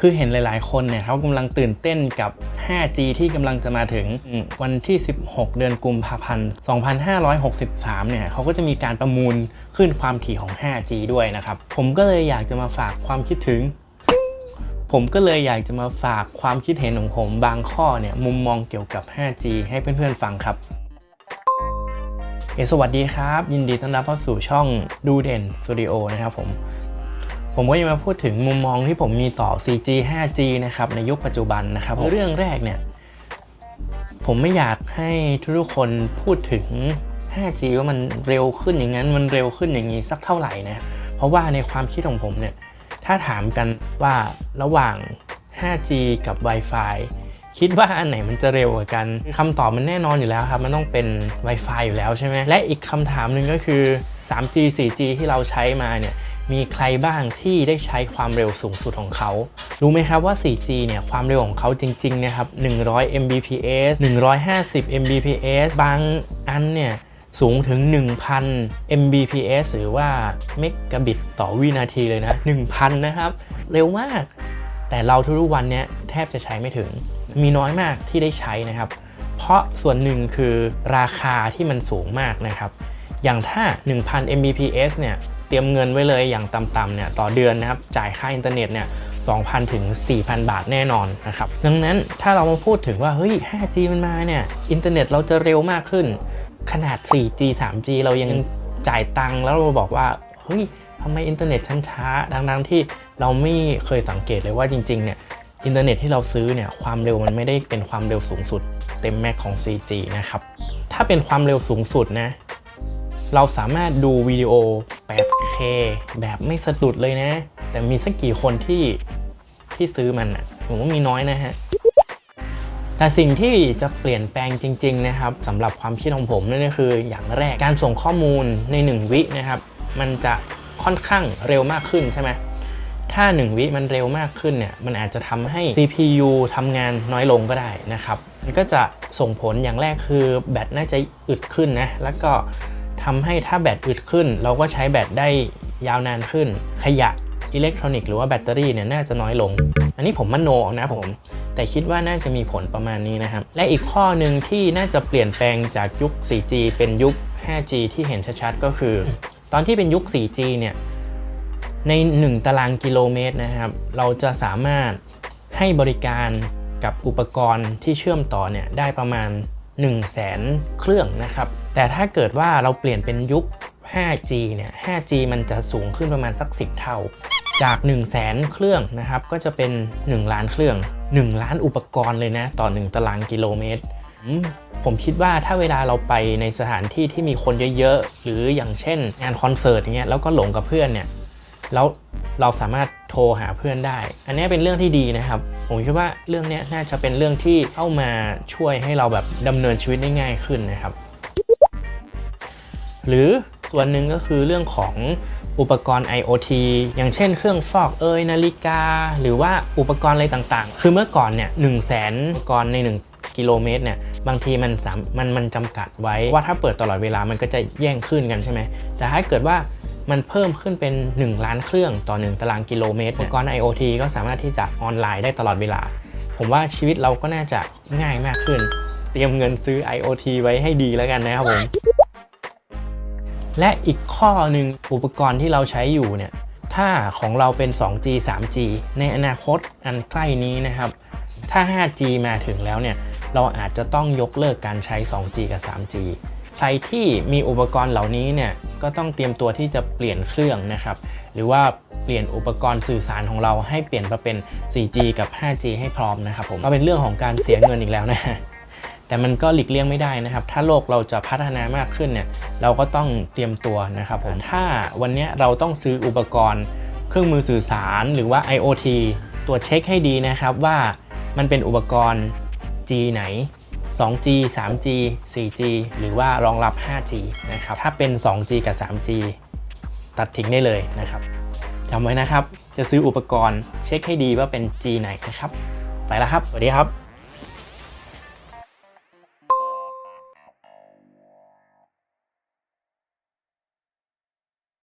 คือเห็นหลาย ๆ คนเนี่ยเขากำลังตื่นเต้นกับ 5G ที่กำลังจะมาถึงวันที่ 16 เดือนกุมภาพันธ์ 2563 เนี่ยเขาก็จะมีการประมูลขึ้นความถี่ของ 5G ด้วยนะครับ ผมก็เลยอยากจะมาฝากความคิดถึง ผมก็เลยอยากจะมาฝากความคิดเห็นของผมบางข้อเนี่ยมุมมองเกี่ยวกับ 5G ให้เพื่อน ๆ ฟังครับเอสวัสดีครับ ยินดีต้อนรับเข้าสู่ช่องดูเด่นสตูดิโอนะครับผม ผมก็จะมาพูดถึงมุมมองที่ผมมีต่อ 4G 5G นะครับในยุคปัจจุบันนะครับ เรื่องแรกเนี่ยผมไม่อยากให้ทุกๆคนพูดถึง 5G ว่ามันเร็วขึ้นอย่างนั้น มันเร็วขึ้นอย่างนี้สักเท่าไหร่นะ เพราะว่าในความคิดของผมเนี่ย ถ้าถามกันว่าระหว่าง 5G กับ Wi-Fi คิดว่าอันไหนมันจะเร็วกว่ากันคำตอบมันแน่นอนอยู่แล้วครับ มันต้องเป็น Wi-Fi อยู่แล้วใช่ไหมและอีกคำถามหนึ่งก็คือ 3G 4G ที่เราใช้มาเนี่ยมีใครบ้างที่ได้ใช้ความเร็วสูงสุดของเขา รู้ไหมครับว่า 4G เนี่ย ความเร็วของเขาจริงๆนะครับ 100 Mbps 150 Mbps บางอันเนี่ย สูงถึง 1,000 Mbps หรือว่าเมกะบิตต่อวินาทีเลยนะ 1,000 นะครับ เร็วมาก แต่เราทุกวันเนี้ยแทบจะใช้ไม่ถึง มีน้อยมากที่ได้ใช้นะครับ เพราะส่วนหนึ่งคือราคาที่มันสูงมากนะครับ อย่างถ้า 1,000 Mbps เนี่ยเตรียมเงินไว้เลยอย่างต่ำๆเนี่ยต่อเดือนนะครับจ่ายค่าอินเทอร์เน็ตเนี่ย2,000 ถึง 4,000 บาทแน่นอนนะครับ ดังนั้นถ้าเรามาพูดถึงว่า เฮ้ย 5G มันมาเนี่ย อินเทอร์เน็ตเราจะเร็วมากขึ้น ขนาด 4G 3G เรายังจ่ายตังค์แล้วเราบอกว่า เฮ้ยทำไมอินเทอร์เน็ตชั้นช้าดังๆที่เราไม่เคยสังเกตเลยว่าจริง ๆ เนี่ย อินเทอร์เน็ตที่เราซื้อเนี่ยความเร็วมันไม่ได้เป็นความเร็วสูงสุด เต็มแม็กของ 4G นะครับ ถ้าเป็นความเร็วสูงสุดนะเราสามารถดูวิดีโอ 8K แบบไม่สะดุดเลยนะ แต่มีสักกี่คนที่ที่ซื้อมันอะผมว่ามีน้อยนะฮะ แต่สิ่งที่จะเปลี่ยนแปลงจริง ๆ นะครับสำหรับความคิดของผมนั่นก็คืออย่างแรกการส่งข้อมูลใน 1 วินะครับ มันจะค่อนข้างเร็วมากขึ้นใช่ไหม ถ้า 1 วิมันเร็วมากขึ้นเนี่ยมันอาจจะทำให้ CPU ทำงานน้อยลงก็ได้นะครับมันก็จะส่งผลอย่างแรกคือแบตน่าจะอึดขึ้นนะแล้วก็ทำให้ถ้าแบตอึดขึ้น เราก็ใช้แบตได้ยาวนานขึ้น ขยะอิเล็กทรอนิกส์หรือว่าแบตเตอรี่เนี่ยน่าจะน้อยลง อันนี้ผมมโนนะผม แต่คิดว่าน่าจะมีผลประมาณนี้นะครับ และอีกข้อหนึ่งที่น่าจะเปลี่ยนแปลงจากยุค 4G เป็นยุค 5G ที่เห็นชัดๆ ก็คือ ตอนที่เป็นยุค 4G เนี่ย ใน 1 ตารางกิโลเมตรนะครับ เราจะสามารถให้บริการกับอุปกรณ์ที่เชื่อมต่อเนี่ยได้ประมาณ 1 0 0 0 0แสนเครื่องนะครับ แต่ถ้าเกิดว่าเราเปลี่ยนเป็นยุค 5G เนี่ย 5G มันจะสูงขึ้นประมาณสัก 10 เท่า จาก 1 0 0 0 0แสนเครื่องนะครับ ก็จะเป็น 1 ล้านเครื่อง 1 ล้านอุปกรณ์เลยนะ ต่อ 1 ตารางกิโลเมตรผมคิดว่าถ้าเวลาเราไปในสถานที่ที่มีคนเยอะๆ หรืออย่างเช่นงานคอนเสิร์ตอย่างเงี้ยแล้วก็หลงกับเพื่อนเนี่ย แล้วเราสามารถโทรหาเพื่อนได้ อันนี้เป็นเรื่องที่ดีนะครับ ผมคิดว่าเรื่องนี้น่าจะเป็นเรื่องที่เข้ามาช่วยให้เราแบบดำเนินชีวิตได้ง่ายขึ้นนะครับ หรือส่วนหนึ่งก็คือเรื่องของอุปกรณ์ IoT อย่างเช่นเครื่องฟอกเอยนาฬิกา หรือว่าอุปกรณ์อะไรต่างๆ คือเมื่อก่อนเนี่ยหนึ่งแสนอุปกรณ์ใน 1กิโลเมตรเนี่ยบางทีมันสามมันมันจำกัดไว้ว่าถ้าเปิดตลอดเวลามันก็จะแย่งขึ้นกันใช่ไหมแต่ถ้าเกิดว่า มันเพิ่มขึ้นเป็น 1 ล้านเครื่องต่อ 1 ตารางกิโลเมตรอุปกรณ์ IoT ก็สามารถที่จะออนไลน์ได้ตลอดเวลา ผมว่าชีวิตเราก็น่าจะง่ายมากขึ้น เตรียมเงินซื้อ IoT ไว้ให้ดีแล้วกันนะครับผม และอีกข้อหนึ่งอุปกรณ์ที่เราใช้อยู่เนี่ย ถ้าของเราเป็น 2G 3G ในอนาคตอันใกล้นี้นะครับ ถ้า 5G มาถึงแล้วเนี่ย เราอาจจะต้องยกเลิกการใช้ 2G กับ 3G ใครที่มีอุปกรณ์เหล่านี้เนี่ย ก็ต้องเตรียมตัวที่จะเปลี่ยนเครื่องนะครับ หรือว่าเปลี่ยนอุปกรณ์สื่อสารของเราให้เปลี่ยนมาเป็น 4G กับ 5G ให้พร้อมนะครับผมก็เป็นเรื่องของการเสียเงินอีกแล้วนะแต่มันก็หลีกเลี่ยงไม่ได้นะครับ ถ้าโลกเราจะพัฒนามากขึ้นเนี่ยเราก็ต้องเตรียมตัวนะครับผม ถ้าวันนี้เราต้องซื้ออุปกรณ์ เครื่องมือสื่อสารหรือว่า IoT ตรวจเช็คให้ดีนะครับว่ามันเป็นอุปกรณ์ G ไหน 2G 3G 4G หรือว่ารองรับ 5G นะครับ ถ้าเป็น 2G กับ 3G ตัดทิ้งได้เลยนะครับจำไว้นะครับ จะซื้ออุปกรณ์เช็คให้ดีว่าเป็น G ไหนนะครับ ไปแล้วครับ สวัสดีครับ